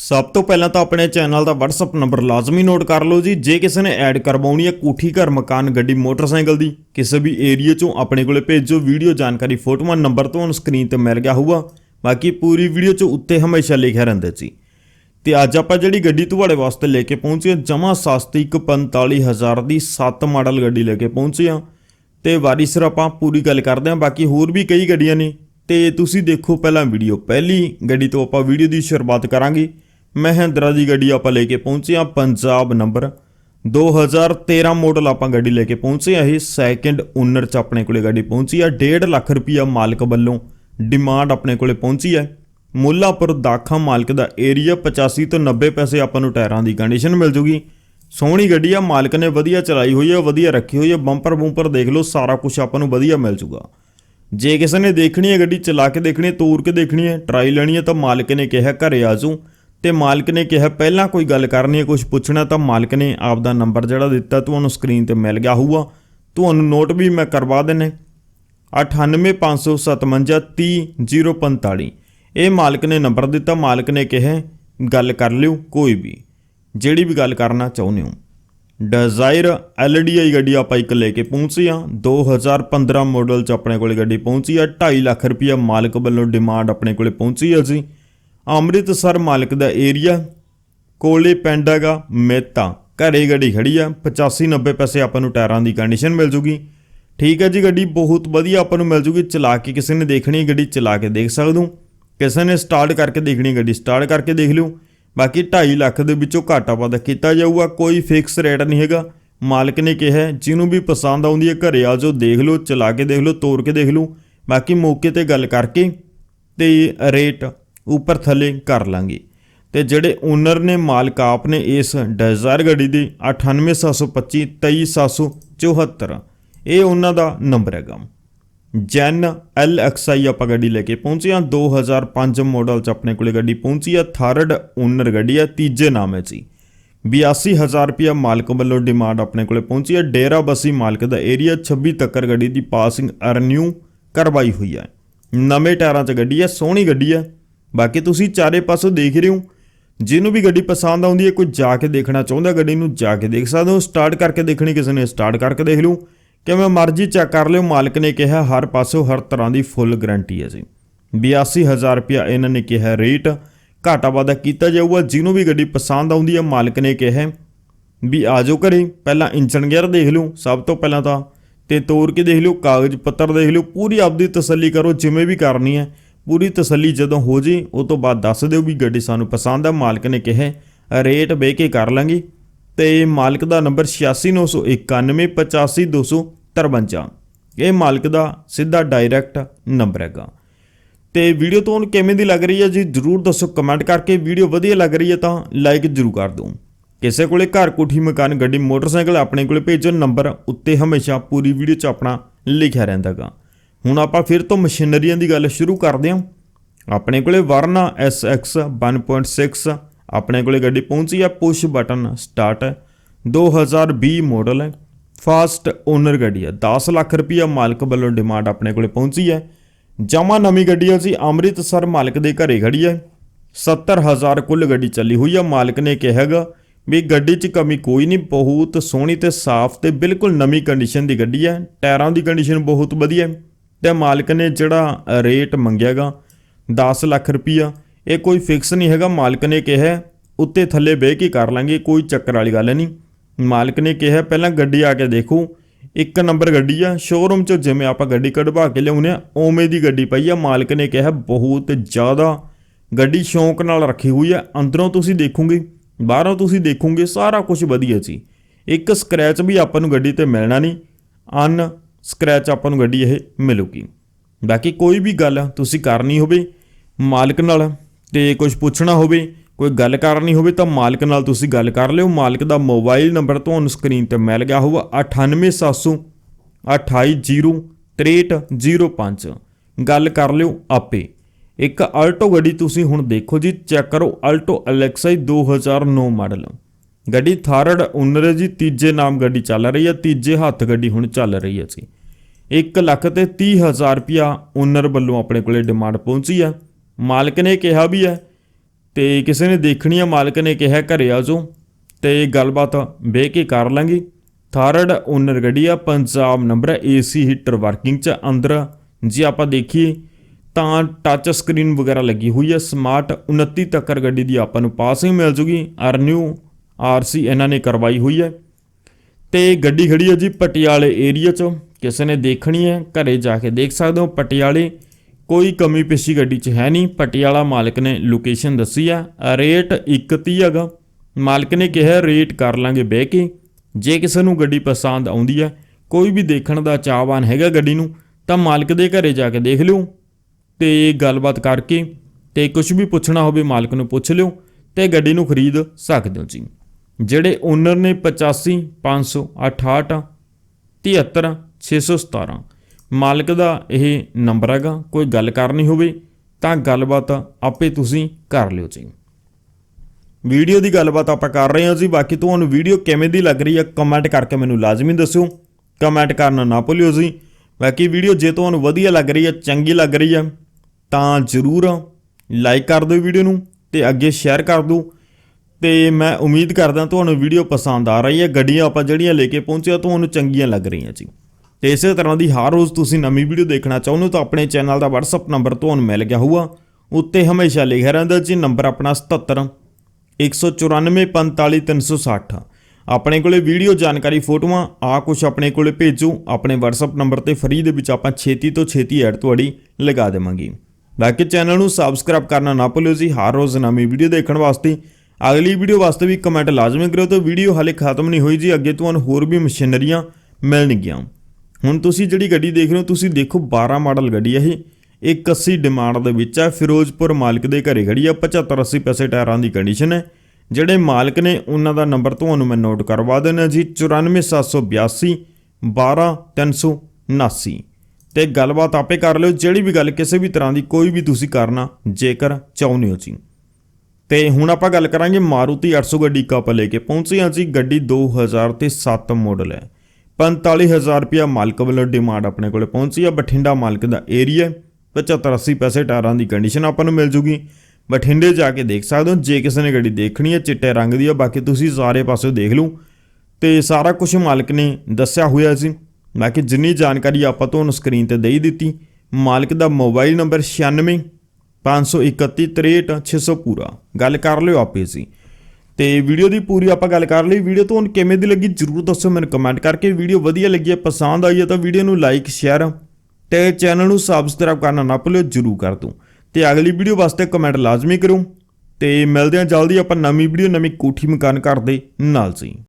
ਸਭ ਤੋਂ ਪਹਿਲਾਂ ਤਾਂ ਆਪਣੇ ਚੈਨਲ ਦਾ WhatsApp ਨੰਬਰ ਲਾਜ਼ਮੀ ਨੋਟ ਕਰ ਲਓ ਜੀ। ਜੇ ਕਿਸੇ ਨੇ ਐਡ ਕਰਵਾਉਣੀ ਹੈ ਕੋਠੀ ਘਰ ਮਕਾਨ ਗੱਡੀ ਮੋਟਰਸਾਈਕਲ ਦੀ, ਕਿਸੇ ਵੀ ਏਰੀਆ ਚੋਂ ਆਪਣੇ ਕੋਲੇ ਭੇਜੋ। ਵੀਡੀਓ ਜਾਣਕਾਰੀ ਫੋਟੋਆਂ ਨੰਬਰ ਤੁਹਾਨੂੰ ਸਕਰੀਨ ਤੇ ਮਿਲ ਗਿਆ ਹੋਊਗਾ। ਬਾਕੀ ਪੂਰੀ ਵੀਡੀਓ ਚ ਉੱਤੇ ਹਮੇਸ਼ਾ ਲਿਖਿਆ ਰਹਿੰਦਾ ਜੀ। ਤੇ ਅੱਜ ਆਪਾਂ ਜਿਹੜੀ ਗੱਡੀ ਤੁਹਾਡੇ ਵਾਸਤੇ ਲੈ ਕੇ ਪਹੁੰਚੇ ਹਾਂ ਜਮਾ ਸਸਤੀ ਇੱਕ 45000 ਦੀ 7 ਮਾਡਲ ਗੱਡੀ ਲੈ ਕੇ ਪਹੁੰਚੇ ਹਾਂ। ਤੇ ਵਾਰੀ ਸਿਰ ਆਪਾਂ ਪੂਰੀ ਗੱਲ ਕਰਦੇ ਹਾਂ, ਬਾਕੀ ਹੋਰ ਵੀ ਕਈ ਗੱਡੀਆਂ ਨੇ। ਤੇ ਤੁਸੀਂ ਦੇਖੋ ਪਹਿਲਾਂ ਵੀਡੀਓ। ਪਹਿਲੀ ਗੱਡੀ ਤੋਂ ਆਪਾਂ ਵੀਡੀਓ ਦੀ ਸ਼ੁਰੂਆਤ ਕਰਾਂਗੇ। ਮਹਿੰਦਰਾ ਦੀ ਗੱਡੀ ਆਪਾਂ ਲੈ ਕੇ ਪਹੁੰਚੇ ਹਾਂ। ਪੰਜਾਬ ਨੰਬਰ 2013 ਮਾਡਲ ਆਪਾਂ ਗੱਡੀ ਲੈ ਕੇ ਪਹੁੰਚੇ ਆ ਇਹ ਸੈਕਿੰਡ ਓਨਰ ਚ ਆਪਣੇ ਕੋਲੇ ਗੱਡੀ ਪਹੁੰਚੀ ਆ 1.5 ਲੱਖ ਰੁਪਿਆ ਮਾਲਕ ਵੱਲੋਂ ਡਿਮਾਂਡ ਆਪਣੇ ਕੋਲੇ ਪਹੁੰਚੀ ਹੈ। ਮੁੱਲਾਪੁਰ ਦਾਖਾ ਮਾਲਕ ਦਾ ਏਰੀਆ 85 ਤੋਂ 90 ਪੈਸੇ ਆਪਾਂ ਨੂੰ ਟਾਇਰਾਂ ਦੀ ਕੰਡੀਸ਼ਨ ਮਿਲ ਜੂਗੀ। ਸੋਹਣੀ ਗੱਡੀ ਆ। ਮਾਲਕ ਨੇ ਵਧੀਆ ਚਲਾਈ ਹੋਈ ਹੈ, ਵਧੀਆ ਰੱਖੀ ਹੋਈ ਹੈ। ਬੰਪਰ ਬੂੰਪਰ ਦੇਖ ਲਓ, ਸਾਰਾ ਕੁਝ ਆਪਾਂ ਨੂੰ ਵਧੀਆ ਮਿਲ ਜੂਗਾ। ਜੇ ਕਿਸੇ ਨੇ ਦੇਖਣੀ ਹੈ ਗੱਡੀ, ਚਲਾ ਕੇ ਦੇਖਣੀ ਹੈ, ਤੋਰ ਕੇ ਦੇਖਣੀ ਹੈ ਟਰਾਈ ਲੈਣੀ ਹੈ ਤਾਂ ਮਾਲਕ ਨੇ ਕਿਹਾ ਘਰੇ ਆ ਜਾਊ। ਤੇ ਮਾਲਕ ਨੇ ਕਿਹਾ, ਪਹਿਲਾਂ ਕੋਈ ਗੱਲ ਕਰਨੀ ਹੈ ਕੁਝ ਪੁੱਛਣਾ ਤਾਂ ਮਾਲਕ ਨੇ ਆਪਦਾ ਨੰਬਰ ਜਿਹੜਾ ਦਿੱਤਾ, ਤੁਹਾਨੂੰ ਸਕਰੀਨ ਤੇ ਮਿਲ ਗਿਆ ਹੋਊਗਾ। ਤੁਹਾਨੂੰ ਨੋਟ ਵੀ ਮੈਂ ਕਰਵਾ ਦਿੰਨੇ। 9855530045 ਇਹ ਮਾਲਕ ਨੇ ਨੰਬਰ ਦਿੱਤਾ, ਮਾਲਕ ਨੇ ਕਿਹਾ, ਗੱਲ ਕਰ ਲਿਓ, ਕੋਈ ਵੀ। ਜਿਹੜੀ ਵੀ ਗੱਲ ਕਰਨਾ ਚਾਹੁੰਦੇ ਹੋ। ਡਿਜ਼ਾਇਰ ਐਲਡੀਆਈ ਗੱਡੀ ਆਪਾਂ ਇੱਕ ਲੈ ਕੇ ਪਹੁੰਚੇ ਆ 2015 ਮਾਡਲ ਚ ਆਪਣੇ ਕੋਲੇ ਗੱਡੀ ਪਹੁੰਚੀ ਆ 2.5 ਲੱਖ ਰੁਪਇਆ ਮਾਲਕ ਵੱਲੋਂ ਡਿਮਾਂਡ ਆਪਣੇ ਕੋਲੇ ਪਹੁੰਚੀ ਆ ਜੀ। ਅੰਮ੍ਰਿਤਸਰ ਮਾਲਕ ਦਾ ਏਰੀਆ, ਕੋਲੇ ਪਿੰਡ ਹੈਗਾ ਮਹਿਤਾ। ਘਰੇ ਗੱਡੀ ਖੜੀ ਆ 85 90 ਪੈਸੇ ਆਪਾਂ ਨੂੰ ਟਾਇਰਾਂ ਦੀ ਕੰਡੀਸ਼ਨ ਮਿਲ ਜੂਗੀ। ਠੀਕ ਹੈ ਜੀ, ਗੱਡੀ ਬਹੁਤ ਵਧੀਆ ਆਪਾਂ ਨੂੰ ਮਿਲ ਜੂਗੀ। ਚਲਾ ਕੇ ਕਿਸੇ ਨੇ ਦੇਖਣੀ ਗੱਡੀ, ਚਲਾ ਕੇ ਦੇਖ ਸਕਦੇ। ਕਿਸੇ ਨੇ ਸਟਾਰਟ ਕਰਕੇ ਦੇਖਣੀ ਗੱਡੀ ਸਟਾਰਟ ਕਰਕੇ ਦੇਖ ਲਿਓ। ਬਾਕੀ 2.5 ਲੱਖ ਦੇ ਵਿੱਚੋਂ ਘਾਟਾ ਵਾਧਾ ਕੀਤਾ ਜਾਊਗਾ, ਕੋਈ ਫਿਕਸ ਰੇਟ ਨਹੀਂ ਹੈਗਾ। ਮਾਲਕ ਨੇ ਕਿਹਾ, ਜਿਹਨੂੰ ਵੀ ਪਸੰਦ ਆਉਂਦੀ ਹੈ, ਘਰੇ ਆ ਜਾਓ, ਦੇਖ ਲਓ, ਚਲਾ ਕੇ ਦੇਖ ਲਓ ਤੋੜ ਕੇ ਦੇਖ ਲਓ। ਬਾਕੀ ਮੌਕੇ ਤੇ ਗੱਲ ਕਰਕੇ ਤੇ ਰੇਟ ਉੱਪਰ ਥੱਲੇ ਕਰ ਲਾਂਗੇ। ਤੇ ਜਿਹੜੇ ਓਨਰ ਨੇ, ਮਾਲਕ ਆਪ ਨੇ ਇਸ ਡਿਜ਼ਾਇਰ ਗੱਡੀ ਦੀ 98725 23774 ਇਹ ਉਹਨਾਂ ਦਾ ਨੰਬਰ ਹੈਗਾ। ਜੈਨ LXI ਆਪਾਂ ਗੱਡੀ ਲੈ ਕੇ ਪਹੁੰਚੇ ਹਾਂ। 2005 ਮਾਡਲ ਚ ਆਪਣੇ ਕੋਲੇ ਗੱਡੀ ਪਹੁੰਚੀ ਆ ਥਰਡ ਓਨਰ ਗੱਡੀ ਆ ਤੀਜੇ ਨਾਮ ਹੈ ਜੀ। 82000 ਰੁਪਇਆ ਮਾਲਕ ਵੱਲੋਂ ਡਿਮਾਂਡ ਆਪਣੇ ਕੋਲੇ ਪਹੁੰਚੀ ਹੈ। ਡੇਰਾ ਬਸੀ ਮਾਲਕ ਦਾ ਏਰੀਆ 26 ਤੱਕਰ ਗੱਡੀ ਦੀ ਪਾਸਿੰਗ ਅਰਨਿਊ ਕਰਵਾਈ ਹੋਈ ਹੈ। ਨਵੇਂ ਟਾਇਰਾਂ 'ਚ ਗੱਡੀ ਹੈ, ਸੋਹਣੀ ਗੱਡੀ ਹੈ। ਬਾਕੀ ਤੁਸੀਂ ਚਾਰੇ ਪਾਸੋਂ ਦੇਖ ਰਹੇ ਹੋ। ਜਿਹਨੂੰ ਵੀ ਗੱਡੀ ਪਸੰਦ ਆਉਂਦੀ ਹੈ, ਕੋਈ ਜਾ ਕੇ ਦੇਖਣਾ ਚਾਹੁੰਦਾ, ਗੱਡੀ ਨੂੰ ਜਾ ਕੇ ਦੇਖ ਸਕਦੇ ਹੋ ਸਟਾਰਟ ਕਰਕੇ ਦੇਖਣੀ ਕਿਸੇ ਨੇ, ਸਟਾਰਟ ਕਰਕੇ ਦੇਖ ਲਓ। ਕਿਵੇਂ ਮਰਜ਼ੀ ਚੈੱਕ ਕਰ ਲਿਓ, ਮਾਲਕ ਨੇ ਕਿਹਾ, ਹਰ ਪਾਸੋਂ ਹਰ ਤਰ੍ਹਾਂ ਦੀ ਫੁੱਲ ਗਾਰੰਟੀ ਹੈ ਜੀ। 82000 ਰੁਪਇਆ ਇਹਨਾਂ ਨੇ ਕਿਹਾ ਰੇਟ। ਘਾਟਾ ਵਾਧਾ ਕੀਤਾ ਜਾਊਗਾ, ਜਿਹਨੂੰ ਵੀ ਗੱਡੀ ਪਸੰਦ ਆਉਂਦੀ ਹੈ, ਮਾਲਕ ਨੇ ਕਿਹਾ ਵੀ ਆ ਜਾਓ ਘਰੇ, ਪਹਿਲਾਂ ਇੰਜਨ ਗੇਅਰ ਦੇਖ ਲਓ, ਸਭ ਤੋਂ ਪਹਿਲਾਂ ਤਾਂ ਤੇ ਤੋੜ ਕੇ ਦੇਖ ਲਿਓ, ਕਾਗਜ਼ ਪੱਤਰ ਦੇਖ ਲਿਓ, ਪੂਰੀ ਆਪਦੀ ਤਸੱਲੀ ਕਰੋ, ਜਿਵੇਂ ਵੀ ਕਰਨੀ ਹੈ। ਪੂਰੀ ਤਸੱਲੀ ਜਦੋਂ ਹੋ ਜੇ, ਉਹ ਤੋਂ ਬਾਅਦ ਦੱਸ ਦਿਓ ਵੀ ਗੱਡੀ ਸਾਨੂੰ ਪਸੰਦ ਆ। ਮਾਲਕ ਨੇ ਕਿਹਾ, ਰੇਟ ਵੇ ਕੇ ਕਰ ਲਾਂਗੇ। ਤੇ ਮਾਲਕ ਦਾ ਨੰਬਰ 8691985253 ਇਹ ਮਾਲਕ ਦਾ ਸਿੱਧਾ ਡਾਇਰੈਕਟ ਨੰਬਰ ਹੈਗਾ। ਤੇ ਵੀਡੀਓ ਤੁਹਾਨੂੰ ਕਿਵੇਂ ਦੀ ਲੱਗ ਰਹੀ ਹੈ ਜੀ, ਜਰੂਰ ਦੱਸੋ ਕਮੈਂਟ ਕਰਕੇ। ਵੀਡੀਓ ਵਧੀਆ ਲੱਗ ਰਹੀ ਹੈ ਤਾਂ ਲਾਈਕ ਜਰੂਰ ਕਰ ਦਿਓ। ਕਿਸੇ ਕੋਲੇ ਘਰ ਕੋਠੀ ਮਕਾਨ, ਗੱਡੀ, ਮੋਟਰਸਾਈਕਲ ਆਪਣੇ ਕੋਲੇ ਭੇਜੋ। ਨੰਬਰ ਉੱਤੇ ਹਮੇਸ਼ਾ ਪੂਰੀ ਵੀਡੀਓ 'ਚ ਆਪਣਾ ਲਿਖਿਆ ਰਹਿੰਦਾਗਾ ਹੁਣ ਆਪਾਂ ਫਿਰ ਤੋਂ ਮਸ਼ੀਨਰੀਆਂ ਦੀ ਗੱਲ ਸ਼ੁਰੂ ਕਰਦੇ ਹਾਂ। ਆਪਣੇ ਕੋਲੇ ਵਰਨਾ SX 1.6 ਆਪਣੇ ਕੋਲੇ ਗੱਡੀ ਪਹੁੰਚੀ ਆ ਪੁਸ਼ ਬਟਨ ਸਟਾਰਟ ਹੈ 2020 ਮਾਡਲ ਹੈ ਫਾਸਟ ਓਨਰ ਗੱਡੀ ਹੈ 10 ਲੱਖ ਰੁਪਈਆ ਮਾਲਕ ਵੱਲੋਂ ਡਿਮਾਂਡ ਆਪਣੇ ਕੋਲੇ ਪਹੁੰਚੀ ਹੈ ਜਮਾ ਨਵੀਂ ਗੱਡੀ ਹੈ ਜੀ, ਅੰਮ੍ਰਿਤਸਰ ਮਾਲਕ ਦੇ ਘਰੇ ਖੜੀ ਹੈ 70000 ਕੁੱਲ ਗੱਡੀ ਚੱਲੀ ਹੋਈ ਆ। ਮਾਲਕ ਨੇ ਕਿਹਾਗਾ ਵੀ ਗੱਡੀ 'ਚ ਕਮੀ ਕੋਈ ਨਹੀਂ, ਬਹੁਤ ਸੋਹਣੀ ਤੇ ਸਾਫ਼ ਤੇ ਬਿਲਕੁਲ ਨਵੀਂ ਕੰਡੀਸ਼ਨ ਦੀ ਗੱਡੀ ਹੈ ਟਾਇਰਾਂ ਦੀ ਕੰਡੀਸ਼ਨ ਬਹੁਤ ਵਧੀਆ। ਹੈ ਤੇ ਮਾਲਕ ਨੇ ਜਿਹੜਾ ਰੇਟ ਮੰਗਿਆਗਾ 10 ਲੱਖ ਰੁਪਈਆ, ਇਹ ਕੋਈ ਫਿਕਸ ਨਹੀਂ ਹੈਗਾ। ਮਾਲਕ ਨੇ ਕਿਹਾ, ਉੱਤੇ ਥੱਲੇ ਬਹਿ ਕੇ ਕਰ ਲਾਂਗੇ, ਕੋਈ ਚੱਕਰ ਵਾਲੀ ਗੱਲ ਨਹੀਂ। ਮਾਲਕ ਨੇ ਕਿਹਾ, ਪਹਿਲਾਂ ਗੱਡੀ ਆ ਕੇ ਦੇਖੋ, ਇੱਕ ਨੰਬਰ ਗੱਡੀ ਆ ਸ਼ੋਰੂਮ ਚੋਂ ਜਿਵੇਂ ਆਪਾਂ ਗੱਡੀ ਕਢਵਾ ਕੇ ਲਿਆਉਂਦੇ ਆ ਓਵੇਂ ਦੀ ਗੱਡੀ ਪਈ ਆ। ਮਾਲਕ ਨੇ ਕਿਹਾ, ਬਹੁਤ ਜ਼ਿਆਦਾ ਗੱਡੀ ਸ਼ੌਂਕ ਨਾਲ ਰੱਖੀ ਹੋਈ ਆ। ਅੰਦਰੋਂ ਤੁਸੀਂ ਦੇਖੋਗੇ, ਬਾਹਰੋਂ ਤੁਸੀਂ ਦੇਖੋਗੇ, ਸਾਰਾ ਕੁਝ ਵਧੀਆ ਸੀ। ਇੱਕ ਸਕ੍ਰੈਚ ਵੀ ਆਪਾਂ ਨੂੰ ਗੱਡੀ ਤੇ ਮਿਲਣਾ ਨਹੀਂ। ਅਨ ਸਕ੍ਰੈਚ ਆਪਾਂ ਨੂੰ ਗੱਡੀ ਇਹ ਮਿਲੂਗੀ। ਬਾਕੀ ਕੋਈ ਵੀ ਗੱਲ ਤੁਸੀਂ ਕਰਨੀ ਹੋਵੇ ਮਾਲਕ ਨਾਲ ਤੇ ਕੁਝ ਪੁੱਛਣਾ ਹੋਵੇ, ਕੋਈ ਗੱਲ ਕਰਨੀ ਹੋਵੇ ਤਾਂ ਮਾਲਕ ਨਾਲ ਤੁਸੀਂ ਗੱਲ ਕਰ ਲਿਓ। ਮਾਲਕ ਦਾ ਮੋਬਾਈਲ ਨੰਬਰ ਤੁਹਾਨੂੰ ਸਕਰੀਨ ਤੇ ਮਿਲ ਗਿਆ ਹੋਊਗਾ। 98700 2806305 ਗੱਲ ਕਰ ਲਿਓ ਆਪੇ। ਇੱਕ ਆਲਟੋ ਗੱਡੀ ਤੁਸੀਂ ਹੁਣ ਦੇਖੋ ਜੀ, ਚੈੱਕ ਕਰੋ ਆਲਟੋ ਅਲੈਕਸਾਈ 2009 ਮਾਡਲ। ਗੱਡੀ ਥਰਡ ਓਨਰ ਹੈ ਜੀ, ਤੀਜੇ ਨਾਮ ਗੱਡੀ ਚੱਲ ਰਹੀ ਹੈ, ਤੀਜੇ ਹੱਥ ਗੱਡੀ ਹੁਣ ਚੱਲ ਰਹੀ ਹੈ ਜੀ। 1 ਲੱਖ ਤੇ 30 ਹਜ਼ਾਰ ਰੁਪਿਆ ਓਨਰ ਵੱਲੋਂ ਆਪਣੇ ਕੋਲੇ ਡਿਮਾਂਡ ਪਹੁੰਚੀ ਆ ਮਾਲਕ ਨੇ ਕਿਹਾ ਵੀ ਹੈ ਤੇ ਕਿਸੇ ਨੇ ਦੇਖਣੀ ਆ ਮਾਲਕ ਨੇ ਕਿਹਾ ਘਰੇ ਆ ਜਾਓ ਤੇ ਗੱਲਬਾਤ ਬਹਿ ਕੇ ਕਰ ਲਾਂਗੇ। ਥਰਡ ਓਨਰ ਗੱਡੀ ਆ, Punjab number AC heater working ਚ ਅੰਦਰ। ਜੇ ਆਪਾਂ ਦੇਖੀਏ ਤਾਂ ਟੱਚ ਸਕਰੀਨ ਵਗੈਰਾ ਲੱਗੀ ਹੋਈ ਹੈ ਸਮਾਰਟ 29 ਤੱਕਰ ਗੱਡੀ ਦੀ ਆਪਾਂ ਨੂੰ ਪਾਸਿੰਗ ਮਿਲ ਜੂਗੀ। ਅਰਨਿਊ ਆਰਸੀ ਇਹਨਾਂ ਨੇ ਕਰਵਾਈ ਹੋਈ ਹੈ। ਤੇ ਗੱਡੀ ਖੜੀ ਹੈ ਜੀ ਪਟਿਆਲੇ ਏਰੀਆ 'ਚ। ਕਿਸੇ ਨੇ ਦੇਖਣੀ ਹੈ, ਘਰੇ ਜਾ ਕੇ ਦੇਖ ਸਕਦੇ ਹੋ। ਪਟਿਆਲੇ ਕੋਈ ਕਮੀ ਪੇਸ਼ੀ ਗੱਡੀ 'ਚ ਹੈ ਨਹੀਂ। ਪਟਿਆਲਾ ਮਾਲਕ ਨੇ ਲੋਕੇਸ਼ਨ ਦੱਸੀ ਆ। ਰੇਟ 31 ਹੈਗਾ। ਮਾਲਕ ਨੇ ਕਿਹਾ ਰੇਟ ਕਰ ਲਾਂਗੇ ਬਹਿ ਕੇ। ਜੇ ਕਿਸੇ ਨੂੰ ਗੱਡੀ ਪਸੰਦ ਆਉਂਦੀ ਹੈ, ਕੋਈ ਵੀ ਦੇਖਣ ਦਾ ਚਾਹਵਾਨ ਹੈਗਾ ਗੱਡੀ ਨੂੰ, ਤਾਂ ਮਾਲਕ ਦੇ ਘਰੇ ਜਾ ਕੇ ਦੇਖ ਲਿਓ ਤੇ ਗੱਲਬਾਤ ਕਰਕੇ ਤੇ ਕੁਝ ਵੀ ਪੁੱਛਣਾ ਹੋਵੇ ਮਾਲਕ ਨੂੰ ਪੁੱਛ ਲਿਓ ਤੇ ਗੱਡੀ ਨੂੰ ਖਰੀਦ ਸਕਦੇ ਹੋ ਜੀ। ਜਿਹੜੇ ਓਨਰ ਨੇ 85 568 73 617 ਮਾਲਕ ਦਾ ਇਹ ਨੰਬਰ ਹੈਗਾ, ਕੋਈ ਗੱਲ ਕਰਨੀ ਹੋਵੇ ਤਾਂ ਗੱਲਬਾਤ ਆਪੇ ਤੁਸੀਂ ਕਰ ਲਿਓ ਜੀ। ਵੀਡੀਓ ਦੀ ਗੱਲਬਾਤ ਆਪਾਂ ਕਰ ਰਹੇ ਹਾਂ ਜੀ। ਬਾਕੀ ਤੁਹਾਨੂੰ ਵੀਡੀਓ ਕਿਵੇਂ ਦੀ ਲੱਗ ਰਹੀ ਹੈ ਕਮੈਂਟ ਕਰਕੇ ਮੈਨੂੰ ਲਾਜ਼ਮੀ ਦੱਸਿਓ। ਕਮੈਂਟ ਕਰਨਾ ਨਾ ਭੁੱਲਿਓ ਜੀ। ਬਾਕੀ ਵੀਡੀਓ ਜੇ ਤੁਹਾਨੂੰ ਵਧੀਆ ਲੱਗ ਰਹੀ ਹੈ, ਚੰਗੀ ਲੱਗ ਰਹੀ ਹੈ, ਤਾਂ ਜ਼ਰੂਰ ਲਾਈਕ ਕਰ ਦਿਓ ਵੀਡੀਓ ਨੂੰ ਤੇ ਅੱਗੇ ਸ਼ੇਅਰ ਕਰ ਦਿਓ। ਤੇ ਮੈਂ ਉਮੀਦ ਕਰਦਾ ਤੁਹਾਨੂੰ ਵੀਡੀਓ ਪਸੰਦ ਆ ਰਹੀ ਹੈ, ਗੱਡੀਆਂ ਆਪਾਂ ਜਿਹੜੀਆਂ ਲੈ ਕੇ ਪਹੁੰਚੇ ਤੁਹਾਨੂੰ ਚੰਗੀਆਂ ਲੱਗ ਰਹੀਆਂ ਜੀ। ਤੇ ਇਸੇ ਤਰ੍ਹਾਂ ਦੀ ਹਰ ਰੋਜ਼ ਤੁਸੀਂ ਨਵੀਂ ਵੀਡੀਓ ਦੇਖਣਾ ਚਾਹੁੰਦੇ ਹੋ ਤਾਂ ਆਪਣੇ ਚੈਨਲ ਦਾ WhatsApp ਨੰਬਰ ਤੁਹਾਨੂੰ ਮਿਲ ਗਿਆ ਹੋਊਗਾ। ਉੱਤੇ ਹਮੇਸ਼ਾ ਲਿਖਿਆ ਰਹਿੰਦਾ ਜੀ, ਨੰਬਰ ਆਪਣਾ 77 19455360 ਆਪਣੇ ਕੋਲੇ ਵੀਡੀਓ ਜਾਣਕਾਰੀ ਫੋਟੋਆਂ, ਆ ਕੁਝ ਆਪਣੇ ਕੋਲੇ ਭੇਜੋ। ਆਪਣੇ WhatsApp ਨੰਬਰ ਤੇ ਫਰੀ ਦੇ ਵਿੱਚ ਆਪਾਂ ਛੇਤੀ ਤੋਂ ਛੇਤੀ ਐਡ ਤੁਹਾਡੀ ਲਗਾ ਦੇਵਾਂਗੇ। ਬਾਕੀ ਚੈਨਲ ਨੂੰ ਸਬਸਕ੍ਰਾਈਬ ਕਰਨਾ ਨਾ ਭੁੱਲਿਓ ਜੀ, ਹਰ ਰੋਜ਼ ਨਵੀਂ ਵੀਡੀਓ ਦੇਖਣ ਵਾਸਤੇ ਅਗਲੀ ਵੀਡੀਓ ਵਾਸਤੇ ਵੀ ਕਮੈਂਟ ਲਾਜ਼ਮੀ ਕਰਿਓ ਤੇ ਵੀਡੀਓ ਹਾਲੇ ਖਤਮ ਨਹੀਂ ਹੋਈ ਜੀ, ਅੱਗੇ ਤੁਹਾਨੂੰ ਹੋਰ ਵੀ ਮਸ਼ੀਨਰੀਆਂ ਮਿਲਣਗੀਆਂ। ਹੁਣ ਤੁਸੀਂ ਜਿਹੜੀ ਗੱਡੀ ਦੇਖ ਰਹੇ ਹੋ, ਤੁਸੀਂ ਦੇਖੋ 12 ਮਾਡਲ ਗੱਡੀ ਹੈ ਇਹ। 81 ਡਿਮਾਂਡ ਦੇ ਵਿੱਚ ਹੈ ਫਿਰੋਜ਼ਪੁਰ ਮਾਲਕ ਦੇ ਘਰੇ ਖੜੀ ਆ 75 80 ਪੈਸੇ ਟਾਇਰਾਂ ਦੀ ਕੰਡੀਸ਼ਨ ਹੈ। ਜਿਹੜੇ ਮਾਲਕ ਨੇ ਉਹਨਾਂ ਦਾ ਨੰਬਰ ਤੁਹਾਨੂੰ ਮੈਂ ਨੋਟ ਕਰਵਾ ਦੇਣਾ ਜੀ 94782 12379 ਤੇ ਗੱਲਬਾਤ ਆਪੇ ਕਰ ਲਿਓ, ਜਿਹੜੀ ਵੀ ਗੱਲ ਕਿਸੇ ਵੀ ਤਰ੍ਹਾਂ ਦੀ ਕੋਈ ਵੀ ਤੁਸੀਂ ਕਰਨਾ ਜੇਕਰ ਚਾਹੁੰਦੇ ਹੋ ਜੀ। ਤੇ ਹੁਣ ਆਪਾਂ ਗੱਲ ਕਰਾਂਗੇ ਮਾਰੂਤੀ 800 ਗੱਡੀ ਕੱਪ ਲੈ ਕੇ ਪਹੁੰਚੇ ਹਾਂ ਜੀ, ਗੱਡੀ 2007 ਮਾਡਲ ਹੈ। 45000 ਰੁਪਿਆ ਮਾਲਕ ਵੱਲੋਂ ਡਿਮਾਂਡ ਆਪਣੇ ਕੋਲੇ ਪਹੁੰਚੀ ਆ ਬਠਿੰਡਾ ਮਾਲਕ ਦਾ ਏਰੀਆ 75 80 ਪੈਸੇ ਟਾਇਰਾਂ ਦੀ ਕੰਡੀਸ਼ਨ ਆਪਾਂ ਨੂੰ ਮਿਲ ਜੂਗੀ। ਬਠਿੰਡੇ ਜਾ ਕੇ ਦੇਖ ਸਕਦੇ ਹੋ, ਜੇ ਕਿਸੇ ਨੇ ਗੱਡੀ ਦੇਖਣੀ ਹੈ, ਚਿੱਟੇ ਰੰਗ ਦੀ ਆ ਬਾਕੀ ਤੁਸੀਂ ਸਾਰੇ ਪਾਸੇ ਦੇਖ ਲਓ। ਤੇ ਸਾਰਾ ਕੁਝ ਮਾਲਕ ਨੇ ਦੱਸਿਆ ਹੋਇਆ ਸੀ ਬਾਕੀ ਜਿੰਨੀ ਜਾਣਕਾਰੀ ਆਪਾਂ ਤੁਹਾਨੂੰ ਸਕਰੀਨ ਤੇ ਦੇਈ ਦਿੱਤੀ। ਮਾਲਕ ਦਾ ਮੋਬਾਈਲ ਨੰਬਰ 96 531 63600 ਪੂਰਾ। ਗੱਲ ਕਰ ਲਿਓ ਆਪੇ ਸੀ ਤੇ ਵੀਡੀਓ ਦੀ ਪੂਰੀ ਆਪਾਂ ਗੱਲ ਕਰ ਲਈ। ਵੀਡੀਓ ਤੁਹਾਨੂੰ ਕਿਵੇਂ ਦੀ ਲੱਗੀ ਜਰੂਰ ਦੱਸੋ ਮੈਨੂੰ ਕਮੈਂਟ ਕਰਕੇ। ਵੀਡੀਓ ਵਧੀਆ ਲੱਗੀ ਹੈ, ਪਸੰਦ ਆਈ ਹੈ ਤਾਂ ਵੀਡੀਓ ਨੂੰ ਲਾਈਕ ਸ਼ੇਅਰ ਤੇ ਚੈਨਲ ਨੂੰ ਸਬਸਕ੍ਰਾਈਬ ਕਰਨਾ ਨਾ ਭੁੱਲਿਓ, ਜਰੂਰ ਕਰ ਦੋ ਤੇ ਅਗਲੀ ਵੀਡੀਓ ਵਾਸਤੇ ਕਮੈਂਟ ਲਾਜ਼ਮੀ ਕਰੋ। ਤੇ ਮਿਲਦੇ ਹਾਂ ਜਲਦੀ ਆਪਾਂ ਨਵੀਂ ਵੀਡੀਓ ਨਵੀਂ ਕੋਠੀ ਮਕਾਨ ਕਰਦੇ ਨਾਲ ਸੀ